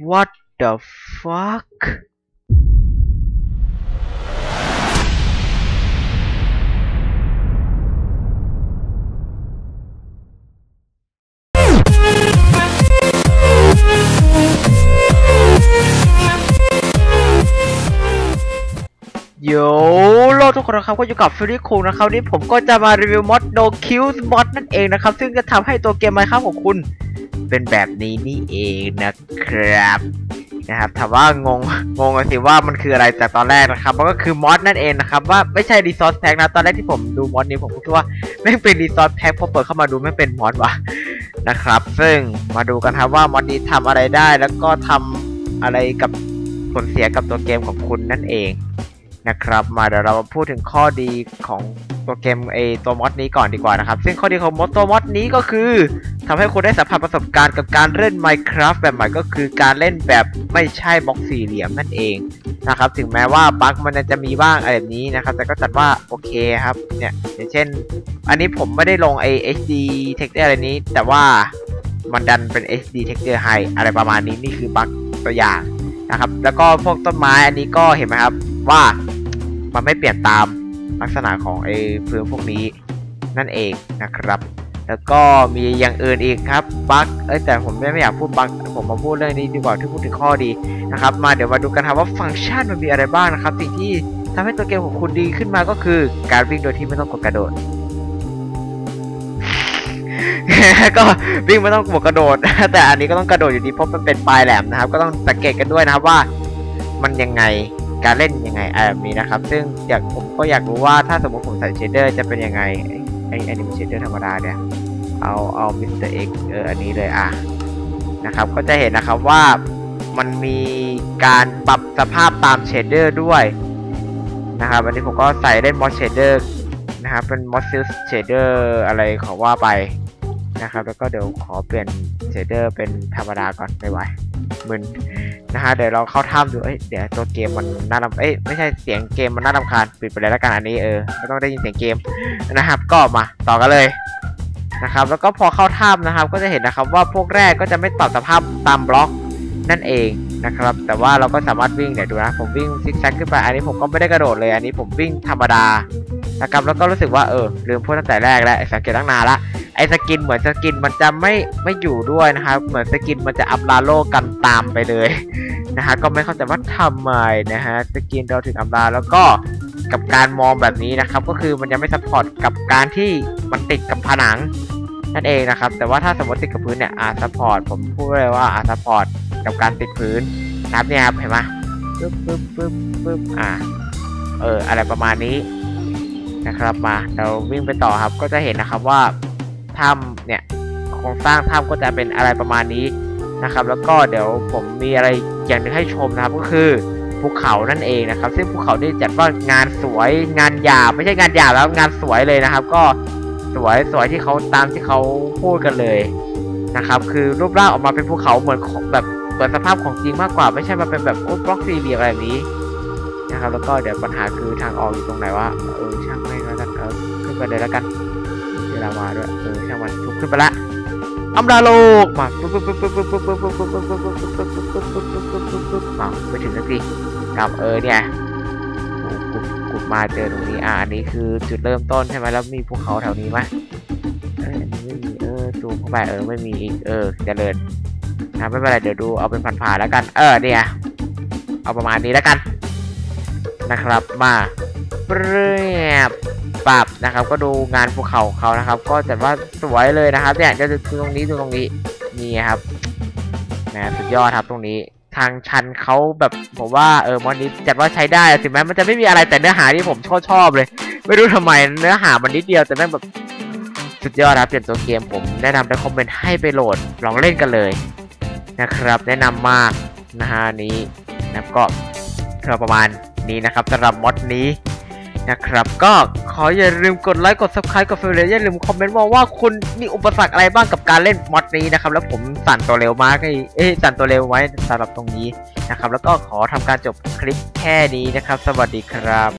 What the fuck โยโลทุกคนนะครับก็อยู่กับฟิลิคูนะครับนี้ผมก็จะมารีวิวมอดโดคิวส์มอดนั่นเองนะครับ ซึ่งจะทำให้ตัวเกมไมครับของคุณ เป็นแบบนี้นี่เองนะครับนะครับถามว่างงงงสิว่ามันคืออะไรแต่ตอนแรกนะครับมันก็คือมอดนั่นเองนะครับว่าไม่ใช่รีซอสแพ็กนะตอนแรกที่ผมดูมอดนี้ผมก็คิดว่าไม่เป็นรีซอสแพ็กพอเปิดเข้ามาดูไม่เป็นมอดวะนะครับ ซึ่งมาดูกันครับว่ามอดนี้ทำอะไรได้แล้วก็ทำอะไรกับผลเสียกับตัวเกมของคุณนั่นเองนะครับ มาเดี๋ยวเรามาพูดถึงข้อดีของ ตัวเกมเอตัวมอดนี้ก่อนดีกว่านะครับ ซึ่งข้อดีของมอดตัวมอดนี้ก็คือทำให้คุณได้สัมผัสประสบการณ์กับการเล่น Minecraft แบบใหม่ก็คือการเล่นแบบไม่ใช่บล็อกสี่เหลี่ยมนั่นเองนะครับ ถึงแม้ว่าบั๊กมันจะมีบ้างอะไรแบบนี้นะครับ แต่ก็จัดว่าโอเคครับ เนี่ยอย่างเช่น อันนี้ผมไม่ได้ลงไอ HD texture อะไรนี้ แต่ว่ามันดันเป็น HD texture high อะไรประมาณนี้นี่คือบั๊กตัวอย่างนะครับ แล้วก็พวกต้นไม้อันนี้ก็เห็นไหมครับว่ามันไม่เปลี่ยนตาม ลักษณะของไอ้พื้นพวกนี้นั่นเองนะครับ แล้วก็มีอย่างอื่นอีกครับบั๊กเอ้ยแต่ผมไม่ไม่อยากพูดบั๊กผมมาพูดเรื่องนี้ดีกว่าที่พูดถึงข้อดีนะครับ มาเดี๋ยวมาดูกันครับว่าฟังก์ชันมันมีอะไรบ้างนะครับสิ่งที่ทำให้ตัวเกมของคุณดีขึ้นมาก็คือการวิ่งโดยที่ไม่ต้องกดกระโดดก็วิ่งไม่ต้องกดกระโดด แต่อันนี้ก็ต้องกระโดดอยู่ดีเพราะมันเป็นปลายแหลมนะครับ ก็ต้องสังเกตกันด้วยนะครับว่ามันยังไง การเล่นยังไงอะไรแบบนี้นะครับ ซึ่งอยากผมก็อยากรู้ว่าถ้าสมมติผมใส่เชดเดอร์จะเป็นยังไงไอ้ไอ้นี่เป็นเชดเดอร์ธรรมดาเนี่ย เอาเอามิสเตอร์เอ็กเอออันนี้เลยอะนะครับ ก็จะเห็นนะครับว่ามันมีการปรับสภาพตามเชดเดอร์ด้วยนะครับอันนี้ผมก็ใส่เล่นมอสเชดเดอร์นะครับเป็นมอสซิลเชดเดอร์อะไรขอว่าไปนะครับ แล้วก็เดี๋ยวขอเปลี่ยนเชดเดอร์เป็นธรรมดาก่อนไม่ไหวมึน นะฮะเดี๋ยวเราเข้าถ้ำดูเอ้ยเดี๋ยวตัวเกมมันน่ารำเอ้ยไม่ใช่เสียงเกมมันน่ารำคาญปิดไปเลยแล้วกันอันนี้เออไม่ต้องได้ยินเสียงเกมนะครับ ก็มาต่อกันเลยนะครับ แล้วก็พอเข้าถ้ำนะครับ ก็จะเห็นนะครับว่าพวกแรกก็จะไม่ปรับสภาพตามบล็อกนั่นเองนะครับ แต่ว่าเราก็สามารถวิ่งเดี๋ยวดูนะผมวิ่งซิกแซกขึ้นไปอันนี้ผมก็ไม่ได้กระโดดเลยอันนี้ผมวิ่งธรรมดานะครับแล้วก็รู้สึกว่าเออลืมพูดตั้งแต่แรกแล้วสังเกตตั้งนานละ อสกินเหมือนสกินมันจะไม่ไม่อยู่ด้วยนะครับ เหมือนสกินมันจะอัพลาโลกันตามไปเลยนะฮะก็ไม่เข้าใจว่าทำไมนะฮะสกินเราถึงอัพลาแล้วก็กับการมองแบบนี้นะครับ ก็คือมันยังไม่ซัพพอร์ตกับการที่มันติดกับผนังนั่นเองนะครับ แต่ว่าถ้าสมมติติดกับพื้นเนี่ยอาซัพพอร์ตผมพูดเลยว่าอาซัพพอร์ตกับการติดพื้นนะครับเนี่ยครับเห็นไหมปึ๊บปึ๊บปึ๊บปึ๊บอ่าเอออะไรประมาณนี้นะครับมาเราวิ่งไปต่อครับก็จะเห็นนะครับว่า ถ้ำเนี่ยโครงสร้างถ้ำก็จะเป็นอะไรประมาณนี้นะครับ แล้วก็เดี๋ยวผมมีอะไรอย่างหนึงให้ชมนะครับก็คือภูเขานั่นเองนะครับ ซึ่งภูเขาที่จัดว่างานสวยงานหยาบไม่ใช่งานหยาบแล้วงานสวยเลยนะครับ ก็สวยสวยที่เขาตามที่เขาพูดกันเลยนะครับ คือรูปร่างออกมาเป็นภูเขาเหมือนของแบบเปิดสภาพของจริงมากกว่า ไม่ใช่มาเป็นแบบโอ้บล็อกสี่เหลี่ยมอะไรแบบนี้นะครับ แล้วก็เดี๋ยวปัญหาคือทางออกอยู่ตรงไหนวะเออช่างไม่งแล้วกันเออขึ้นไปเลยแล้วกัน เวลามาด้วยเออช่างมันทุกขึ้นไปละอัมดาโลกมาปุ๊บปุ๊บปุ๊บปุ๊บปุ๊บปุ๊บปุ๊บปุ๊บปุ๊บปุ๊บปุ๊บปุ๊บปุ๊บปุ๊บปุ๊บปุ๊บปุ๊บปุ๊บมาไปถึงสักทีกับเออเนี่ยกุดกุดมาเจอตรงนี้อะอันนี้คือจุดเริ่มต้นใช่ไหมแล้วมีภูเขาแถวนี้ไหมเออไม่มีเออซูมเข้าไปเออไม่มีอีกเออเจริญนะไม่เป็นไรเดี๋ยวดูเอาเป็นผ่านๆแล้วกัน เออเนี่ยเอาประมาณนี้แล้วกัน นะครับมาเปรียบ ปรับนะครับ ก็ดูงานภูเขาเขานะครับ ก็จัดว่าสวยเลยนะครับเนี่ยจะดูตรงนี้ดูตรงนี้นี่ครับนะสุดยอดครับตรงนี้ทางชันเขาแบบผมว่าเออมอนนี้จัดว่าใช้ได้ถึงแม้มันจะไม่มีอะไรแต่เนื้อหาที่ผมชอบชอบเลย ไม่รู้ทำไมเนื้อหามันนิดเดียวแต่แม่งแบบสุดยอดครับเปลี่ยนตัวเกมผมแนะนำในคอมเมนต์ให้ไปโหลดลองเล่นกันเลยนะครับ แนะนำมากนะฮะนี้นะก็ก็ประมาณนี้นะครับสำหรับมอดนี้ นะครับ ก็ขออย่าลืมกดไลค์กด subscribe กดเฟรนด์อย่าลืมคอมเมนต์มาว่าคุณมีอุปสรรคอะไรบ้างกับการเล่นมอดนี้นะครับ แล้วผมสั่นตัวเร็วมากไอ้เอ้สั่นตัวเร็วไว้สำหรับตรงนี้นะครับ แล้วก็ขอทำการจบคลิปแค่นี้นะครับ สวัสดีครับ